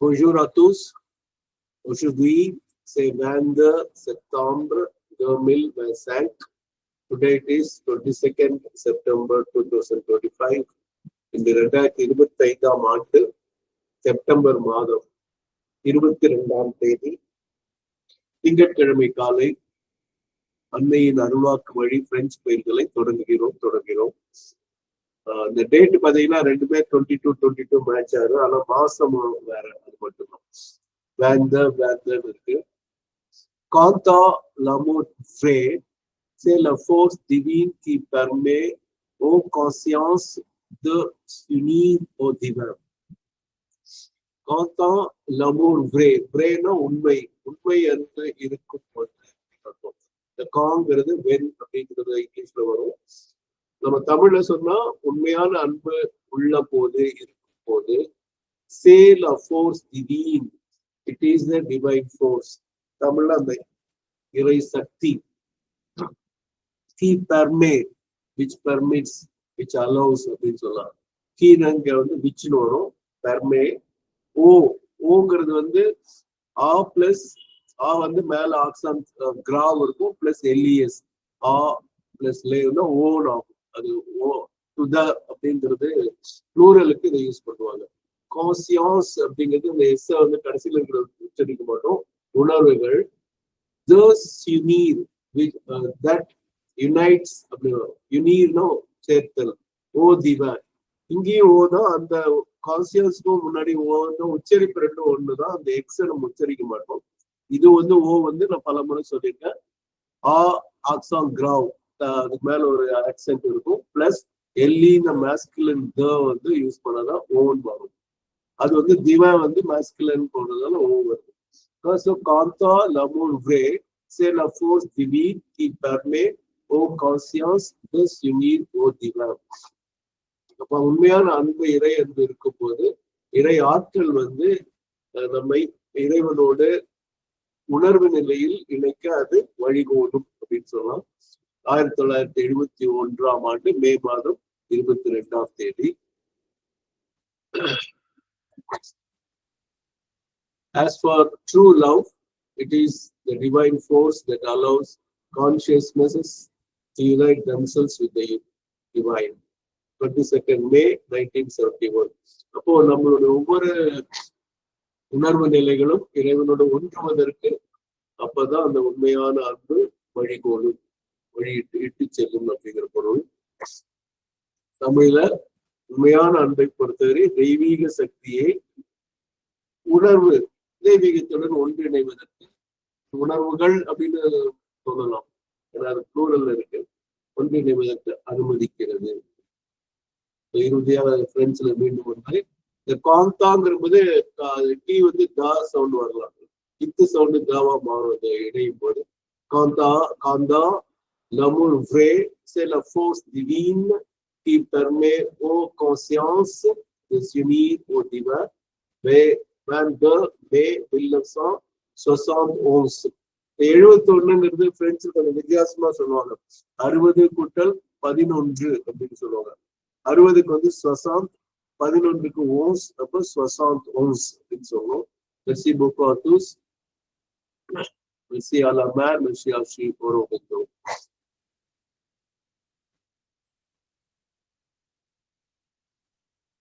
Bonjour à tous. Aujourd'hui, c'est 22 septembre 2025. Today it is 22nd September 2025. இந்த ரெண்டாயிரத்தி இருபத்தி ஐந்தாம் ஆண்டு செப்டம்பர் மாதம் இருபத்தி ரெண்டாம் தேதி திங்கட்கிழமை காலை அன்னையின் அருள்வாக்கு வழி பிரெஞ்சு பயிர்களை தொடங்குகிறோம் தொடங்குகிறோம் இந்த டேட் பாத்தீங்கன்னா ரெண்டுமே twenty two twenty two match ஆகும் ஆனா மாசம் வேற அது மட்டும்தான். வேந்த வேந்தன்னு இருக்கு. காந்தா l'amour ஃப்ரே c'est la force divine qui permet aux consciences de s'unir au divin Kantha லமோர் vrai vraiனா உண்மை. உண்மை என்று இருக்கும் போது இந்த காங்கிறது வென் அப்படிங்கிறது இங்கிலீஷ்ல வரும். நம்ம தமிழ்ல சொன்னா உண்மையான அன்பு உள்ள போது இருக்கும் போது சேல் of force திடீன் it is the divine force தமிழ்ல அந்த இறை சக்தி. கீ பர்மே விச் பர்மிட்ஸ் விச் அலோஸ் அப்படின்னு சொல்லலாம். கீரங்க வந்து விச்னு வரும். பர்மே ஓ ஓங்கிறது வந்து ஆ பிளஸ் ஆ வந்து மேல ஆக்சான் கிராவ் இருக்கும் பிளஸ் எல்இஎஸ் ஆ பிளஸ் லே வந்து ஓன் ஆகும். அது ஓ டு அப்படிங்கிறது ப்ளூரலுக்கு இதை யூஸ் பண்ணுவாங்க. கான்சியன்ஸ் அப்படிங்கிறது இந்த எஸ் வந்து கடைசியில் இருக்கிற உச்சரிக்க மாட்டோம். உணர்வுகள் thus unir with that unites unites அப்படின்னு யுனீர்னோ சேர்த்தல் ஓ திவ. இங்கேயும் ஓ தான் அந்த கான்சியஸ்க்கும் முன்னாடி ஓ தான் உச்சரிப்பு ரெண்டும் ஒண்ணுதான். அந்த எக்ஸை நம்ம உச்சரிக்க மாட்டோம். இது வந்து ஓ வந்து நான் பல முறை சொல்லியிருக்கேன். ஆ ஆக்சாங் கிராவ். அதுக்கு மேல ஒரு ஆக்சென்ட் இருக்கும். பிளஸ் எல்லி இந்த மேஸ்குலன் த வந்து யூஸ் பண்ணாதான் ஓன் வரும். அது வந்து திவா வந்து மேஸ்குலன் போடுறதால ஓன் வரும். So, காந்தா லமோன் வே c'est la force divine qui permet aux consciences de s'unir au divin. அப்ப உண்மையான அன்பு இறை அன்பு இருக்கும் போது இறை ஆற்றல் வந்து நம்மை இறைவனோடு உணர்வு நிலையில் இணைக்க அது வழிகோடும் அப்படின்னு சொல்லலாம். ஆயிரத்தி தொள்ளாயிரத்தி எழுபத்தி ஒன்றாம் ஆண்டு மே மாதம் இருபத்தி ரெண்டாம் தேதி As for true love, it is the divine force that allows consciousnesses to unite themselves with the divine. 22nd May 1971. அப்போ நம்மளுடைய ஒவ்வொரு உணர்வு நிலைகளும் இறைவனோட ஒன்றுவதற்கு அப்பதான் அந்த உண்மையான அன்பு வழிகோலும் வழியிட்டு இட்டு செல்லும் அப்படிங்கிற பொருள். தமிழ்ல உண்மையான அன்பை பொறுத்தவரை தெய்வீக சக்தியை உணர்வு தெய்வீகத்துடன் ஒன்றிணைவதற்கு உணர்வுகள் அப்படின்னு சொல்லலாம். ஏன்னா அது ப்ளூரல் இருக்கு. ஒன்றிணைவதற்கு அனுமதிக்கிறது. இறுதியாக பிரெஞ்சுல மீண்டும் ஒன்று இந்த காந்தாங்கிறது டி வந்து கா சவுண்ட் வரலாம். இத்து சவுண்டு காவா மாறும். இணையும் போது Kantha Kantha l'amour vrai c'est la force divine qui permet aux consciences de s'unir au divin mais 22 மே 1971 எழுபத்தி ஒண்ணுங்கிறது பிரெஞ்சு கொஞ்சம் வித்தியாசமா சொல்லுவாங்க அறுபது கூட்டல் பதினொன்று அப்படின்னு சொல்லுவாங்க அறுபதுக்கு வந்து ஸ்வசாந்த் பதினொன்றுக்கு ஓன்ஸ் அப்ப ஸ்வசாந்த் ஓன்ஸ் அப்படின்னு சொல்லுவோம் மெர்சி beaucoup à tous. Merci à la